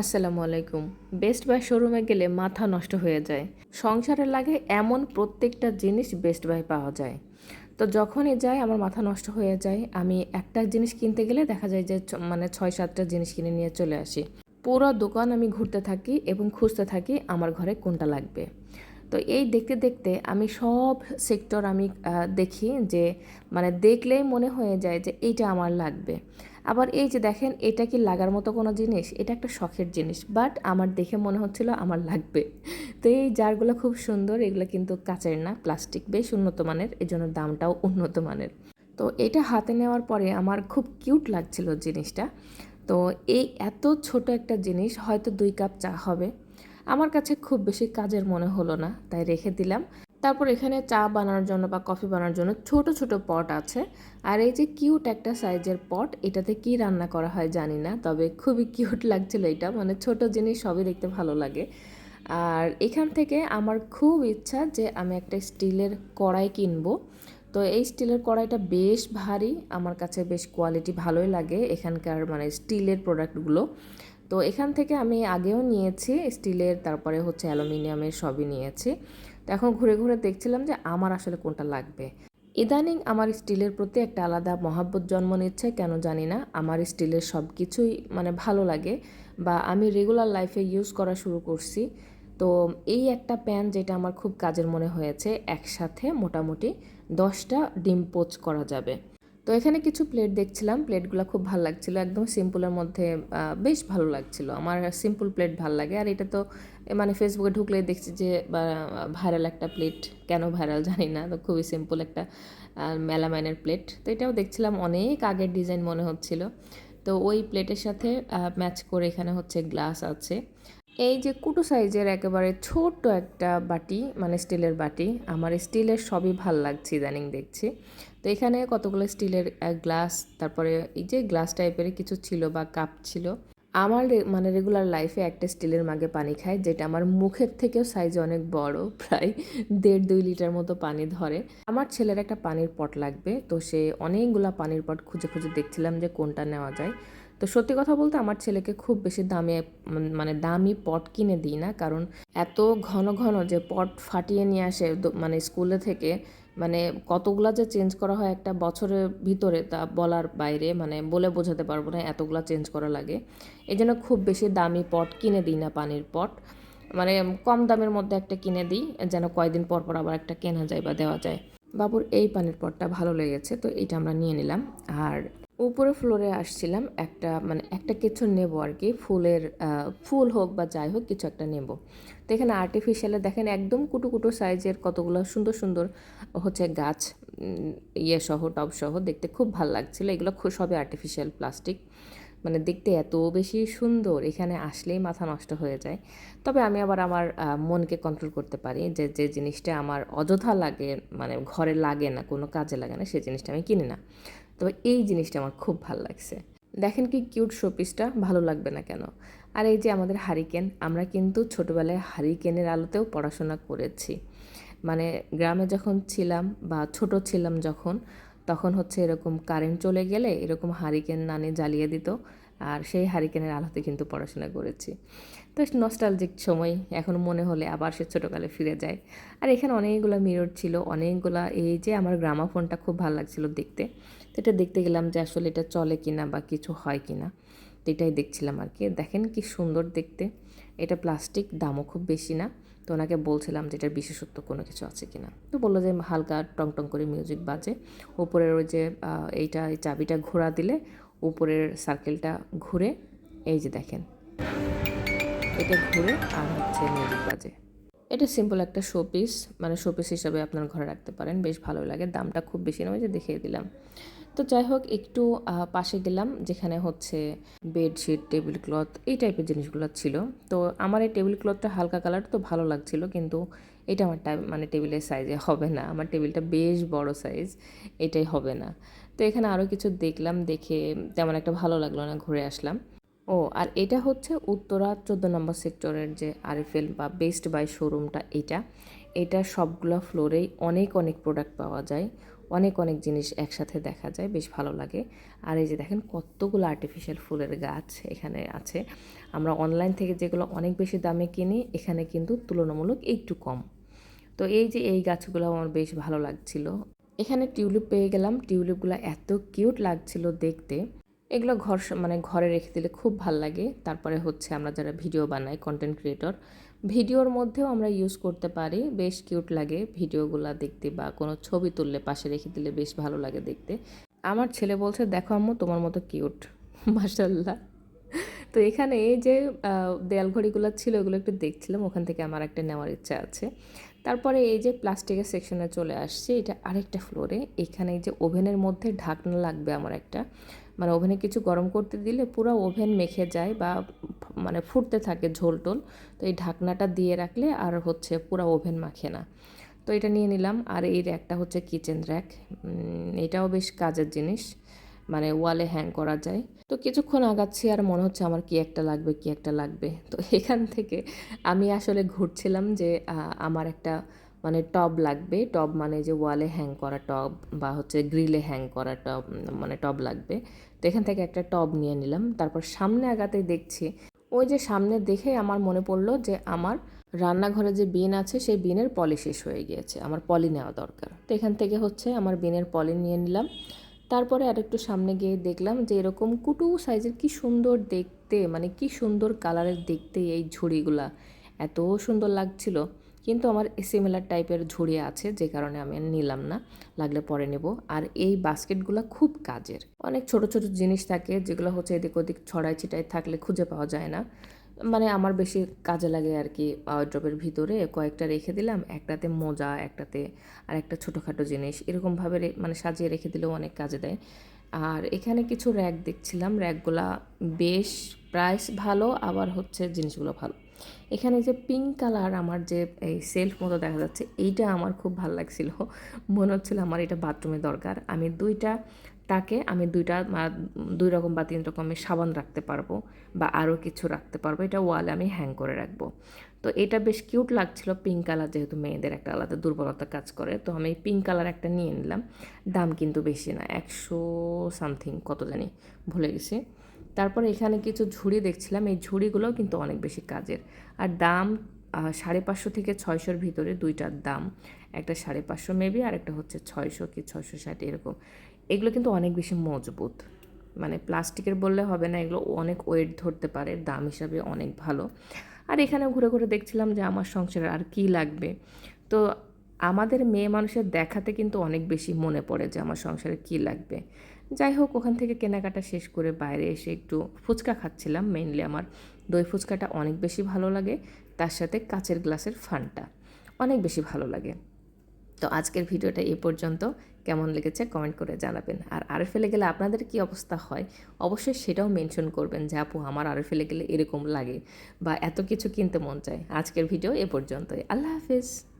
আসসালামু আলাইকুম। Best by শোরুমে গেলে মাথা নষ্ট হয়ে যায়। সংসারে লাগে এমন প্রত্যেকটা জিনিস বেস্ট বাই পাওয়া যায়। তো যখনই যাই আমার মাথা নষ্ট হয়ে যায়, আমি একটা জিনিস কিনতে গেলে দেখা যায় যে মানে ছয়, সাতটা জিনিস কিনে নিয়ে চলে আসি। পুরো দোকান আমি ঘুরতে থাকি এবং খুঁজতে থাকি আমার ঘরে কোনটা লাগবে। তো এই দেখতে দেখতে আমি সব সেক্টর আমি দেখি যে মানে দেখলেই মনে হয়ে যায় যে এইটা আমার লাগবে। আবার এই যে দেখেন, এটা কি লাগার মতো কোনো জিনিস? এটা একটা শখের জিনিস বাট আমার দেখে মনে হচ্ছিল আমার লাগবে। তো এই জারগুলো খুব সুন্দর, এগুলো কিন্তু কাচের না প্লাস্টিক বেশ উন্নত মানের এই জন্য দামটাও উন্নত মানের। তো এটা হাতে নেওয়ার পরে আমার খুব কিউট লাগছিল জিনিসটা। তো এই এত ছোট একটা জিনিস, হয়তো দুই কাপ চা হবে। আমার কাছে খুব বেশি কাজের মনে হলো না, তাই রেখে দিলাম। তারপর এখানে চা বানানোর জন্য বা কফি বানানোর জন্য ছোট ছোট পট আছে। আর এই যে কিউট একটা সাইজের পট, এটাতে কি রান্না করা হয় জানি না, তবে খুবই কিউট লাগছিল এটা। মানে ছোট জিনিস সবই দেখতে ভালো লাগে। আর এখান থেকে আমার খুব ইচ্ছা যে আমি একটা স্টিলের কড়াই কিনবো। তো এই স্টিলের কড়াইটা বেশ ভারী, আমার কাছে বেশ কোয়ালিটি ভালোই লাগে এখানকার মানে স্টিলের প্রোডাক্টগুলো তো এখান থেকে আমি আগেও নিয়েছি স্টিলের, তারপরে হচ্ছে অ্যালুমিনিয়ামের সবই নিয়েছি। তো এখন ঘুরে ঘুরে দেখছিলাম যে আমার আসলে কোনটা লাগবে। ইদানিং আমার স্টিলের প্রতি একটা আলাদা মহাব্বত জন্ম নিচ্ছে, কেন জানি না। আমার স্টিলের সব কিছুই মানে ভালো লাগে বা আমি রেগুলার লাইফে ইউজ করা শুরু করছি। তো এই একটা প্যান যেটা আমার খুব কাজের মনে হয়েছে, একসাথে মোটামুটি দশটা ডিম পোচ করা যাবে। তো এখানে কিছু প্লেট দেখছিলাম প্লেটগুলো খুব ভালো লাগছিল, একদম সিম্পলের মধ্যে বেশ ভালো লাগছিল। আমার সিম্পল প্লেট ভালো লাগে। আর এটা তো মানে ফেসবুকে ঢুকলে দেখছি যে ভাইরাল একটা প্লেট কেন ভাইরাল জানি না, তো খুবই সিম্পল একটা মেলামাইনের প্লেট তো এটাও দেখছিলাম, অনেক আগের ডিজাইন মনে হচ্ছিল। তো ওই প্লেটের সাথে ম্যাচ করে এখানে হচ্ছে গ্লাস আছে। এই যে কুটু সাইজের একেবারে ছোট্ট একটা বাটি মানে স্টিলের বাটি, আমার স্টিলের সবই ভালো লাগছে ইদানিং দেখছি। তো এখানে কতগুলো স্টিলের গ্লাস, তারপরে এই যে গ্লাস টাইপের কিছু ছিল বা কাপ ছিল। আমার মানে রেগুলার লাইফে একটা স্টিলের মাগে পানি খায়, যেটা আমার মুখের থেকেও সাইজ অনেক বড়, প্রায় দেড় দুই লিটার মতো পানি ধরে। আমার ছেলের একটা পানির পট লাগবে, তো সে অনেকগুলা পানির পট খুঁজে খুঁজে দেখছিলাম যে কোনটা নেওয়া যায়। তো সত্যি কথা বলতে আমার ছেলেকে খুব বেশি দামে মানে দামি পট কিনে দিই না। কারণ এত ঘন ঘন যে পট ফাটিয়ে নিয়ে আসে মানে স্কুলে থেকে মানে কতগুলা যে চেঞ্জ করা হয় একটা বছরের ভিতরে তা বলার বাইরে মানে বলে বোঝাতে পারব না এতগুলা চেঞ্জ করা লাগে। এই জন্য খুব বেশি দামি পট কিনে দিই না পানির পট। মানে কম দামের মধ্যে একটা কিনে দিই, যেন কয়দিন পর পর আবার একটা কেনা যায় বা দেওয়া যায়। বাবুর এই পানির পটটা ভালো লেগেছে, তো এটা আমরা নিয়ে নিলাম। আর উপরে ফ্লোরে আসছিলাম, একটা মানে একটা কিছু নেব আর কি, ফুলের ফুল হোক বা যাই হোক কিছু একটা নেব। তো এখানে আর্টিফিশিয়ালে দেখেন একদম কুটু কুটু সাইজের কতগুলো সুন্দর সুন্দর হচ্ছে গাছ ইয়ে সহ, টব সহ দেখতে খুব ভালো লাগছিল। এগুলো সবই আর্টিফিশিয়াল প্লাস্টিক মানে দেখতে এত বেশি সুন্দর, এখানে আসলেই মাথা নষ্ট হয়ে যায়। তবে আমি আবার আমার মনকে কন্ট্রোল করতে পারি যে যে জিনিসটা আমার অযথা লাগে মানে ঘরে লাগে না, কোনো কাজে লাগে না সেই জিনিসটা আমি কিনি না। তবে এই জিনিসটা আমার খুব ভালো লাগছে। দেখেন কি কিউট শোপিসটা ভালো লাগবে না কেন? আর এই যে আমাদের হারিকেন, আমরা কিন্তু ছোটোবেলায় হারিকেনের আলোতেও পড়াশোনা করেছি। মানে গ্রামে যখন ছিলাম বা ছোট ছিলাম যখন তখন হচ্ছে এরকম কারেন্ট চলে গেলে এরকম হারিকেন নানি জ্বালিয়ে দিত। আর সেই হারিকেনের আলোতে কিন্তু পড়াশোনা করেছি। তো নস্টালজিক সময়, এখন মনে হলে আবার সে ছোটোকালে ফিরে যায়। আর এখানে অনেকগুলো মিরর ছিল, অনেকগুলা এই যে আমার গ্রামাফোনটা খুব ভালো লাগছিল দেখতে। তো এটা দেখতে গেলাম যে আসলে এটা চলে কিনা বা কিছু হয় কিনা। তো এটাই দেখছিলাম আর কি। দেখেন কি সুন্দর দেখতে। এটা প্লাস্টিক দামও খুব বেশি না। তো ওনাকে বলছিলাম যে এটার বিশেষত্ব কোনো কিছু আছে কিনা। তো বলল যে হালকা টং টং করে মিউজিক বাজে। উপরের ওই যে এইটা, এই চাবিটা ঘোরা দিলে উপরের সার্কেলটা ঘুরে, এই যে দেখেন। এটা ঘুরে আর হচ্ছে মিউজিক বাজে। এটা সিম্পল একটা শোপিস মানে শোপিস হিসাবে আপনার ঘরে রাখতে পারেন। বেশ ভালো লাগে। দামটা খুব বেশি নয় যে দেখিয়ে দিলাম। তো যাই হোক, একটু পাশে গেলাম যেখানে হচ্ছে বেডশিট, টেবিল ক্লথ এই টাইপের জিনিসগুলো ছিল। তো আমার এই টেবিল ক্লথটা হালকা কালার তো ভালো লাগছিল, কিন্তু এটা আমার মানে টেবিলের সাইজে হবে না। আমার টেবিলটা বেশ বড় সাইজ এটাই হবে না। তো এখানে আরও কিছু দেখলাম, দেখে তেমন একটা ভালো লাগল না, ঘুরে আসলাম। ও, আর এটা হচ্ছে উত্তরা চোদ্দ নম্বর সেক্টরের যে আরএফএল বা বেস্ট বাই শোরুমটা এটা। এটা সবগুলো ফ্লোরেই অনেক অনেক প্রোডাক্ট পাওয়া যায়। অনেক অনেক জিনিস একসাথে দেখা যায়, বেশ ভালো লাগে। আর এই যে দেখেন কতগুলো আর্টিফিশিয়াল ফুলের গাছ এখানে আছে। আমরা অনলাইন থেকে যেগুলো অনেক বেশি দামে কিনি, এখানে কিন্তু তুলনামূলক একটু কম। তো এই যে এই গাছগুলো আমার বেশ ভালো লাগছিল। এখানে টিউলিপ পেয়ে গেলাম। টিউলিপগুলো এত কিউট লাগছিল দেখতে। এগুলো ঘর মানে ঘরে রেখে দিলে খুব ভালো লাগে। তারপরে হচ্ছে আমরা যারা ভিডিও বানাই কন্টেন্ট ক্রিয়েটর ভিডিওর মধ্যেও আমরা ইউজ করতে পারি। বেশ কিউট লাগে ভিডিওগুলো দেখতে বা কোনো ছবি তুললে পাশে রেখে দিলে বেশ ভালো লাগে দেখতে। আমার ছেলে বলছে দেখো আম্মু তোমার মতো কিউট মাসাল্লাহ তো এখানে এই যে আহ, দেয়াল ঘড়িগুলো ছিল ওগুলো একটু দেখছিলাম। ওখান থেকে আমার একটা নেওয়ার ইচ্ছা আছে। তারপরে এই যে প্লাস্টিকের সেকশনে চলে আসছে। এটা আরেকটা ফ্লোরে এখানে এই যে ওভেনের মধ্যে ঢাকনা লাগবে আমার একটা। মানে ওভেনে কিছু গরম করতে দিলে পুরো ওভেন মেখে যায় বা মানে ফুটতে থাকে ঝোল টোল। তো এই ঢাকনাটা দিয়ে রাখলে আর হচ্ছে পুরো ওভেন মাখে না। তো এটা নিয়ে নিলাম। আর এই র্যাকটা হচ্ছে কিচেন র্যাক। এটাও বেশ কাজের জিনিস। মানে ওয়ালে হ্যাং করা যায়। তো কিছুক্ষণ আগাচ্ছি আর মনে হচ্ছে আমার কি একটা লাগবে, কি একটা লাগবে। তো এখান থেকে আমি আসলে ঘুরছিলাম যে আমার একটা মানে টব লাগবে। টব মানে যে ওয়ালে হ্যাং করা টব বা হচ্ছে গ্রিলে হ্যাং করা টব মানে টব লাগবে। তো এখান থেকে একটা টব নিয়ে নিলাম। তারপর সামনে আগাতে দেখছি, ওই যে সামনে দেখে আমার মনে পড়ল যে আমার রান্নাঘরে যে বিন আছে, সেই বিনের পলি শেষ হয়ে গিয়েছে। আমার পলি নেওয়া দরকার। তো এখান থেকে হচ্ছে আমার বিনের পলি নিয়ে নিলাম। তারপরে আর একটু সামনে গিয়ে দেখলাম যে এরকম কুটু সাইজের কি সুন্দর দেখতে মানে কি সুন্দর কালারের দেখতে এই ঝুড়িগুলা। এত সুন্দর লাগছিল। কিন্তু আমার সিমিলার টাইপের ঝুড়ি আছে, যে কারণে আমি নিলাম না, লাগলে পরে নেব। আর এই বাস্কেটগুলো খুব কাজের। অনেক ছোট ছোট জিনিস থাকে, যেগুলো হচ্ছে এদিক ওদিক ছড়াই ছিটাই থাকলে খুঁজে পাওয়া যায় না। মানে আমার বেশি কাজে লাগে আর কি ওয়ার্ড্রপের ভিতরে। কয়েকটা রেখে দিলাম, একটাতে মোজা, একটাতে আর একটা ছোটোখাটো জিনিস। এরকমভাবে মানে সাজিয়ে রেখে দিলেও অনেক কাজে দেয়। আর এখানে কিছু র্যাক দেখছিলাম। র্যাকগুলা বেশ প্রাইস ভালো, আবার হচ্ছে জিনিসগুলো ভালো। এখানে যে পিঙ্ক কালার আমার যে এই সেলফ মতো দেখা যাচ্ছে, এইটা আমার খুব ভালো লাগছিল। মনে হচ্ছিল আমার এটা বাথরুমে দরকার। আমি দুইটা, তাকে আমি দুইটা দুই রকম বা তিন রকমের সাবান রাখতে পারব বা আরও কিছু রাখতে পারব। এটা ওয়ালে আমি হ্যাং করে রাখব। তো এটা বেশ কিউট লাগছিল পিঙ্ক কালার যেহেতু মেয়েদের একটা আলাদা দুর্বলতা কাজ করে। তো আমি পিঙ্ক কালার একটা নিয়ে নিলাম। দাম কিন্তু বেশি না, একশো সামথিং কত জানি, ভুলে গেছি। তারপরে এখানে কিছু ঝুড়ি দেখছিলাম, এই ঝুড়িগুলোও কিন্তু অনেক বেশি কাজের। আর দাম সাড়ে পাঁচশো থেকে ছয়শোর ভিতরে দুইটার দাম। একটা সাড়ে পাঁচশো মেবি, আর একটা হচ্ছে ছয়শো কি ছয়শো ষাট এরকম। এগুলো কিন্তু অনেক বেশি মজবুত। মানে প্লাস্টিকের বললে হবে না, এগুলো অনেক ওয়েট ধরতে পারে, দাম হিসাবে অনেক ভালো। আর এখানে ঘুরে ঘুরে দেখছিলাম যে আমার সংসারে আর কি লাগবে। তো আমাদের মেয়ে মানুষের দেখাতে কিন্তু অনেক বেশি মনে পড়ে যে আমার সংসারে কি লাগবে। যাই হোক, ওখান থেকে কেনাকাটা শেষ করে বাইরে এসে একটু ফুচকা খাচ্ছিলাম মেইনলি আমার দই ফুচকাটা অনেক বেশি ভালো লাগে, তার সাথে কাচের গ্লাসের ফানটা অনেক বেশি ভালো লাগে। তো আজকের ভিডিওটা এ পর্যন্ত। কেমন লেগেছে কমেন্ট করে জানাবেন। আর আরে ফেলে গেলে আপনাদের কি অবস্থা হয়? অবশ্যই সেটাও মেনশন করবেন যে, আপু, আমার আরে ফেলে গেলে এরকম লাগে বা এত কিছু কিনতে মন চায়। আজকের ভিডিও এ পর্যন্তই। আল্লাহ হাফিজ।